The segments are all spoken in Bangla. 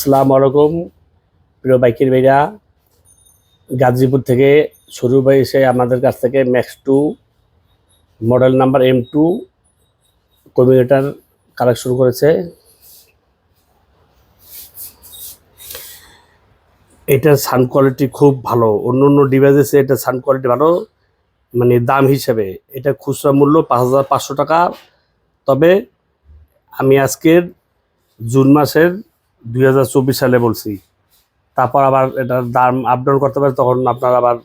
আসসালামু আলাইকুম। প্রিয় বাইকের ভাইরা, গাজীপুর থেকে সরু ভাই এসে আমাদের কাছ থেকে Max two model number M two commuter collection করেছে। এটার সাউন্ড কোয়ালিটি খুব ভালো। অন্য অন্য ডিভাইসে এটা সাউন্ড কোয়ালিটি ভালো মানে দাম হিসেবে। এটা খুচরা মূল্য পাঁচ হাজার পাঁচশো টাকা। তবে আমি আজকের জুন মাসের দুই হাজার চব্বিশ সালে বলছি। তারপর আবার এটার দাম আপ ডাউন করতে পারে, তখন আপনার আবার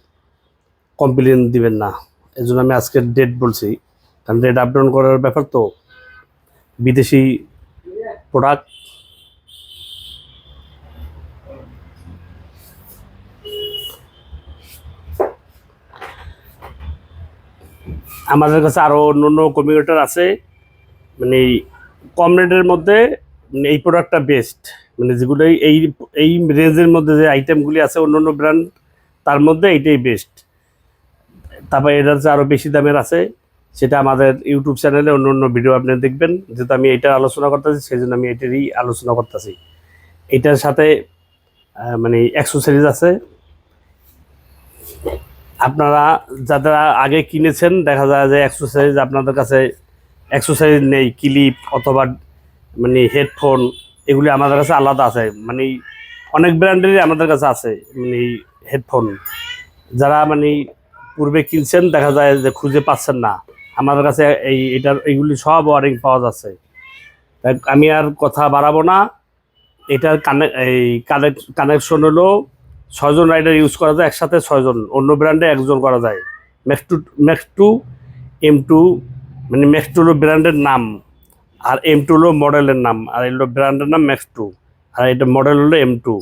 কমপ্লেন দিবেন না। এই জন্য আমি আজকের ডেট বলছি। কারণ ডেট আপ ডাউন করার ব্যাপার তো। বিদেশি প্রোডাক্ট আমাদের কাছে আরও অন্য অন্য কম্পিউটার আছে। মানে কম রেটের মধ্যে এই প্রোডাক্টটা বেস্ট মানে যেগুলো এই- এই রেঞ্জের মধ্যে যে আইটেমগুলি আছে অন্য অন্য ব্র্যান্ড তার মধ্যে এইটাই বেস্ট তারপর এটা হচ্ছে আরও বেশি দামের আছে, সেটা আমাদের ইউটিউব চ্যানেলে অন্য অন্য ভিডিও আপনি দেখবেন। যেহেতু আমি এটার আলোচনা করতেছি সেই জন্য আমি এটারই আলোচনা করতেছি। এটার সাথে মানে অ্যাক্সেসরিজ আছে। আপনারা যারা আগে কিনেছেন, দেখা যায় যে অ্যাক্সেসরিজ আপনাদের কাছে অ্যাক্সেসরিজ নেই ক্লিপ অথবা মানে হেডফোন এগুলি আমাদের কাছে আলাদা আছে। মানে অনেক ব্র্যান্ডেরই আমাদের কাছে আছে মানে হেডফোন। যারা মানে পূর্বে কিনছেন, দেখা যায় যে খুঁজে পাচ্ছেন না। আমাদের কাছে এই এটার, এইগুলি সব ওয়ারিং পাওয়া যাচ্ছে। আমি আর কথা বাড়াবো না। এটার কানে, এই কানেক্ট কানেকশন হলো ছয়জন রাইডার ইউজ করা যায়, একসাথে ছয়জন। অন্য ব্র্যান্ডে একজন করা যায়। Max two Max two, M two মানে ম্যাক্স টু হলো ব্র্যান্ডের নাম। আর এম টু হলো মডেলের নাম, আর এগুলো ব্র্যান্ডের নাম ম্যাক্স টু আর এটা মডেল হলো এম টু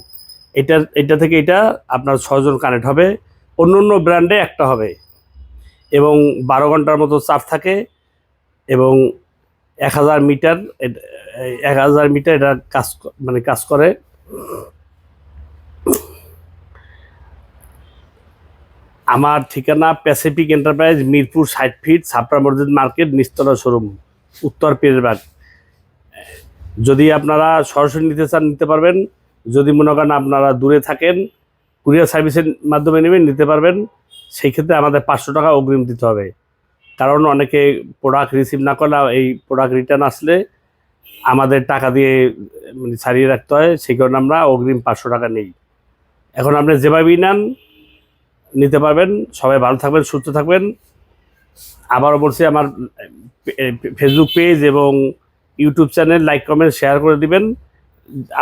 এটা এটা থেকে এটা আপনার ছজন কানেক্ট হবে, অন্য অন্য ব্র্যান্ডে একটা হবে। এবং বারো ঘণ্টার মতো চার্জ থাকে, এবং এক হাজার মিটার এক হাজার মিটার এটা কাজ মানে কাজ করে। আমার ঠিকানা প্যাসিফিক এন্টারপ্রাইজ মিরপুর, ষাট ফিট ছাপড়া মসজিদ মার্কেট, নিস্তলা শোরুম, উত্তর পীরবাগ। যদি আপনারা সরাসরি নিতে চান, নিতে পারবেন। যদি মনে করেন আপনারা দূরে থাকেন, কুরিয়ার সার্ভিসের মাধ্যমে নেবেন, নিতে পারবেন। সেই ক্ষেত্রে আমাদের পাঁচশো টাকা অগ্রিম দিতে হবে। কারণ অনেকে প্রোডাক্ট রিসিভ না করলে এই প্রোডাক্ট রিটার্ন আসলে আমাদের টাকা দিয়ে মানে ছাড়িয়ে রাখতে হয়। সেই কারণে আমরা অগ্রিম পাঁচশো টাকা নেই। এখন আপনি যেভাবেই নেন, নিতে পারবেন। সবাই ভালো থাকবেন, সুস্থ থাকবেন। আবারও বলছি, আমার ফেসবুক পেজ এবং YouTube channel like comment share করে দিবেন।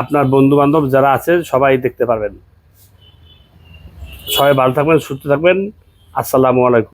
আপনার বন্ধু বান্ধব যারা আছে, সবাই দেখতে পারবেন। সবাই ভালো থাকবেন, সুস্থ থাকবেন। আসসালামু আলাইকুম।